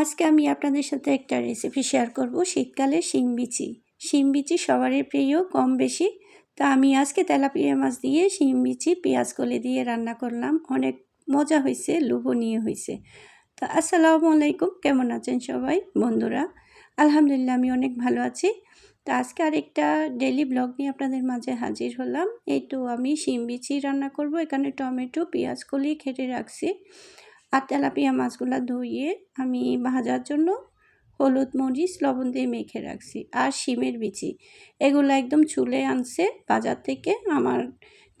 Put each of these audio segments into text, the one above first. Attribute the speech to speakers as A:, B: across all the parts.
A: আজকে আমি আপনাদের সাথে একটা রেসিপি শেয়ার করব শীতকালে শিম বিচি। শিম বিচি সবারই প্রিয়, কম বেশি। তা আমি আজকে তেলাপিয়া মাছ দিয়ে শিম বিচি, পেঁয়াজ কলে দিয়ে রান্না করলাম। অনেক মজা হয়েছে লোভনীয় হয়েছে তা আসসালামু আলাইকুম, কেমন আছেন সবাই? বন্ধুরা, আলহামদুলিল্লাহ আমি অনেক ভালো আছি। তো আজকে আরেকটা ডেলি ব্লগ নিয়ে আপনাদের মাঝে হাজির হলাম। এই তো আমি শিম বিচি রান্না করব। এখানে টমেটো, পেঁয়াজ কলি খেটে রাখছি। আর তেলাপিয়া মাছগুলো ধুইয়ে আমি ভাজার জন্য হলুদ মরিচ, লবণ দিয়ে মেখে রাখছি আর শিমের বিচি। এগুলো একদম চুলে আনছে বাজার থেকে। আমার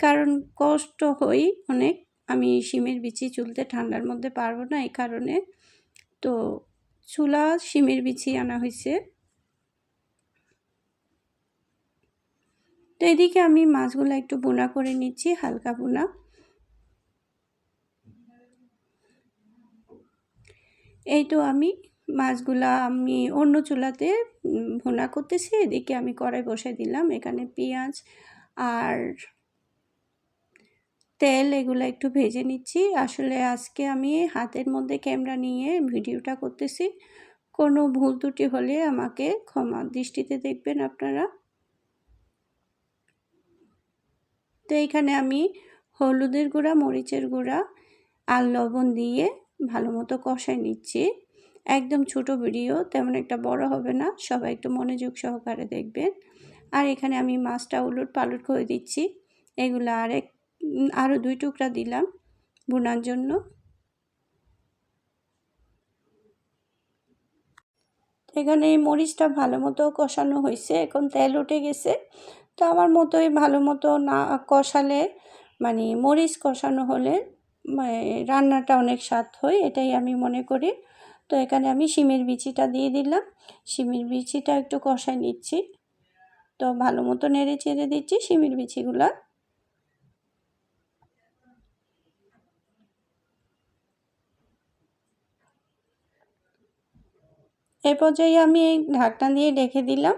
A: কারণ কষ্ট হই অনেক। আমি শিমের বিচি চুলতে ঠান্ডার মধ্যে পারব না এই কারণে। তো চুলা, শিমের বিচি আনা হয়েছে তো এদিকে আমি মাছগুলো একটু বোনা করে নিচ্ছি, হালকা বোনা। এই তো আমি মাছগুলা আমি অন্য চুলাতে ভুনা করতেছি। এদিকে আমি কড়াই বসে দিলাম, এখানে পেঁয়াজ আর তেল এগুলো একটু ভেজে নিচ্ছি। আসলে আজকে আমি হাতের মধ্যে ক্যামেরা নিয়ে ভিডিওটা করতেছি। কোনো ভুল ত্রুটি হলে আমাকে ক্ষমা দৃষ্টিতে দেখবেন আপনারা। তো এখানে আমি হলুদের গুঁড়া, মরিচের গুঁড়া আর লবণ দিয়ে ভালো মতো কষায় নিচ্ছি। একদম ছোট ভিডিও, তেমন একটা বড় হবে না, সবাই একটু মনোযোগ সহকারে দেখবেন। আর এখানে আমি মাছটা উলট পালট করে দিচ্ছি। এগুলো আর এক আরও দুই টুকরা দিলাম বোনার জন্য। এখানে এই মরিচটা ভালো মতো কষানো হয়েছে, এখন তেল উঠে গেছে। তো আমার মতোই ভালো মতো না কষালে মানে মরিচ কষানো হলে রান্নাটা অনেক স্বাদ হয়, এটাই আমি মনে করি। তো এখানে আমি শিমের বিচিটা দিয়ে দিলাম। শিমের বিচিটা একটু কষায় নিচ্ছি। তো ভালো মতো নেড়ে চেড়ে দিচ্ছি শিমের বিচিগুলা। এই পর্যায়ে আমি এই ঢাকনা দিয়ে রেখে দিলাম।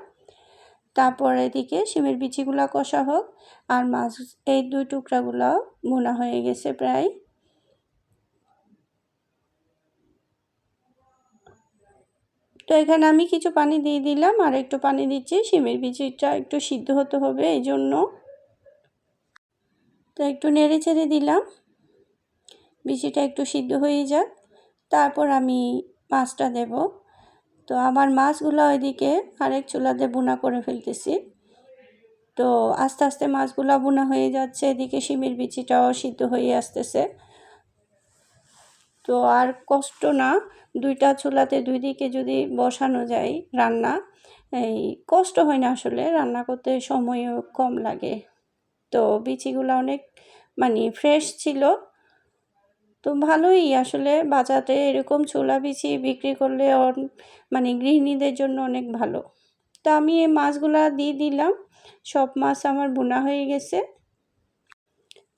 A: তারপর এদিকে শিমের বিচিগুলা কষা হোক। আর মাছ, এই দুই টুকরাগুলো বোনা হয়ে গেছে প্রায়। তো এখানে আমি কিছু পানি দিয়ে দিলাম আর একটু পানি দিচ্ছি, শিমের বিচিটা একটু সিদ্ধ হতে হবে এই জন্য। তো একটু নেড়ে ছেড়ে দিলাম বিচিটা একটু সিদ্ধ হয়ে যাক। তারপর আমি মাছটা দেব। তো আমার মাছগুলো ওইদিকে আরেক চুলাতে বোনা করে ফেলতেছি। তো আস্তে আস্তে মাছগুলো বোনা হয়ে যাচ্ছে, এদিকে শিমের বিচিটাও সিদ্ধ হয়ে আসতেছে। তো আর কষ্ট না। দুইটা চুলাতে দুই দিকে যদি বসানো যায় রান্না, এই কষ্ট হয় না আসলে। রান্না করতে সময়ও কম লাগে। তো বিচিগুলো অনেক মানে ফ্রেশ ছিল। তো ভালোই আসলে বাজারে এরকম ছোলা বিচি বিক্রি করলে মানে গৃহিণীদের জন্য অনেক ভালো। তো আমি এই মাছগুলা দিয়ে দিলাম। সব মাছ আমার বোনা হয়ে গেছে।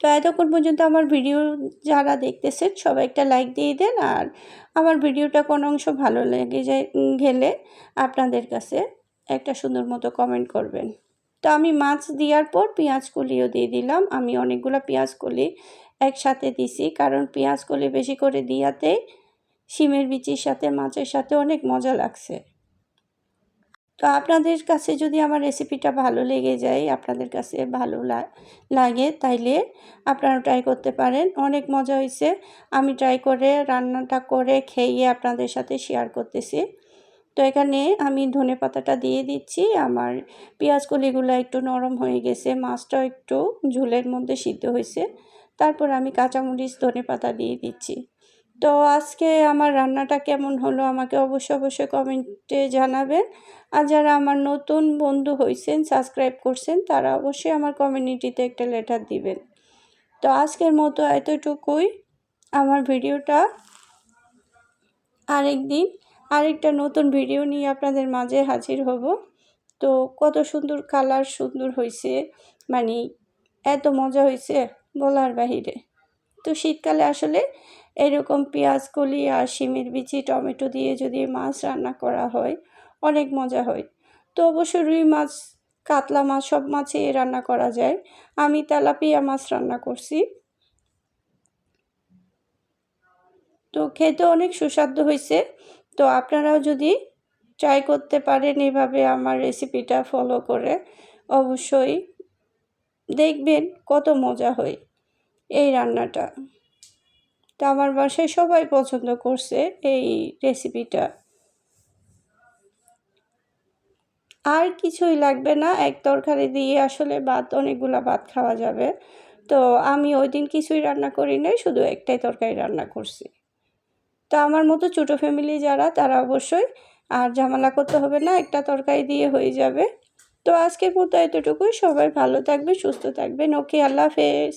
A: তো এতক্ষণ পর্যন্ত আমার ভিডিও যারা দেখতেছেন, সবাই একটা লাইক দিয়ে দেন আর আমার ভিডিওটা কোনো অংশ ভালো লেগে যায় গেলে আপনাদের কাছে একটা সুন্দর মতো কমেন্ট করবেন। তো আমি মাছ দেওয়ার পর পেঁয়াজ কলিও দিয়ে দিলাম। আমি অনেকগুলো পেঁয়াজ কলি একসাথে দিছি, কারণ পেঁয়াজ কলি বেশি করে দিয়াতে শিমের বিচির সাথে, মাছের সাথে অনেক মজা লাগছে। তো আপনাদের কাছে যদি আমার রেসিপিটা ভালো লেগে যায়, আপনাদের কাছে ভালো লাগে তাইলে আপনারা ট্রাই করতে পারেন। অনেক মজা হয়েছে আমি ট্রাই করে, রান্নাটা করে, খেয়ে আপনাদের সাথে শেয়ার করতেছি। তো এখানে আমি ধনে পাতাটা দিয়ে দিচ্ছি। আমার পেঁয়াজ কলিগুলো একটু নরম হয়ে গেছে। মাছটাও একটু ঝুলের মধ্যে সিদ্ধ হয়েছে তারপর আমি কাঁচামরিচ, ধনে পাতা দিয়ে দিচ্ছি। তো আজকে আমার রান্নাটা কেমন হলো আমাকে অবশ্যই অবশ্যই কমেন্টে জানাবেন। আর যারা আমার নতুন বন্ধু হয়েছেন সাবস্ক্রাইব করছেন, তারা অবশ্যই আমার কমিউনিটিতে একটা লেটার দিবেন। তো আজকের মতো এতটুকুই আমার ভিডিওটা। আরেকদিন আরেকটা নতুন ভিডিও নিয়ে আপনাদের মাঝে হাজির হব। তো কত সুন্দর কালার সুন্দর হয়েছে মানে এত মজা হয়েছে বলার বাহিরে। তো শীতকালে আসলে এরকম পেঁয়াজ, কলি আর শিমের বিচি, টমেটো দিয়ে যদি মাছ রান্না করা হয়, অনেক মজা হয়। তো অবশ্য রুই মাছ, কাতলা মাছ, সব মাছই রান্না করা যায়। আমি তেলাপিয়া মাছ রান্না করছি। তো খেতে অনেক সুস্বাদু হয়েছে। তো আপনারাও যদি ট্রাই করতে পারেন এভাবে আমার রেসিপিটা ফলো করে, অবশ্যই দেখবেন কত মজা হয়। এই রান্নাটা। তো আমার বাসায় সবাই পছন্দ করছে এই রেসিপিটা আর কিছুই লাগবে না, এক তরকারি দিয়ে আসলে ভাত, অনেকগুলা ভাত খাওয়া যাবে। তো আমি ওই দিন কিছুই রান্না করি নাই, শুধু একটাই তরকারি রান্না করছি। তো আমার মতো ছোটো ফ্যামিলি যারা, তারা অবশ্যই আর ঝামেলা করতে হবে না, একটা তরকারি দিয়ে হয়ে যাবে। তো আজকের মতো এতটুকুই, সবাই ভালো থাকবে সুস্থ থাকবেন, ওকে, আল্লাহ হাফেজ।